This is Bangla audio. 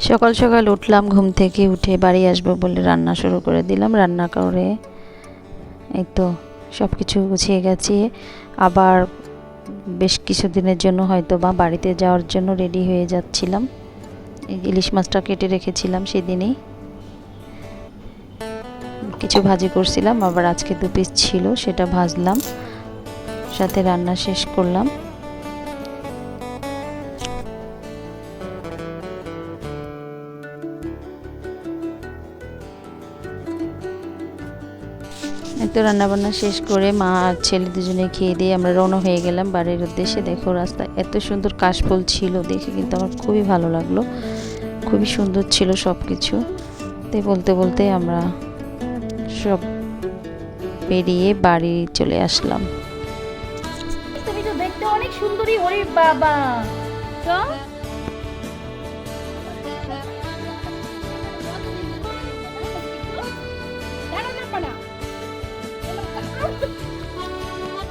সকাল সকাল উঠলাম, ঘুম থেকে উঠে বাড়ি আসব বলে রান্না শুরু করে দিলাম। রান্না করে এই তো সব কিছু গুছিয়ে গেছি। আবার বেশ কিছুদিনের জন্য হয়তো বা বাড়িতে যাওয়ার জন্য রেডি হয়ে যাচ্ছিলাম। ইলিশ মাছটা কেটে রেখেছিলাম সেদিনেই। কিছু ভাজি করছিলাম, আবার আজকে দু পিস ছিল, সেটা ভাজলাম। সাথে রান্না শেষ করলাম। তো রান্নাবান্না শেষ করে মা আর ছেলে দুজনে খেয়ে দিয়ে আমরা রওনা হয়ে গেলাম বাড়ির উদ্দেশ্যে। দেখো রাস্তা এত সুন্দর কাশফুল ছিল, দেখে কিন্তু আমার খুবই ভালো লাগল। খুবই সুন্দর ছিল সব কিছু তাই বলতে বলতে আমরা সব পেরিয়ে বাড়ি চলে আসলাম। তুমি তো দেখতে অনেক সুন্দরী ওরে বাবা। তো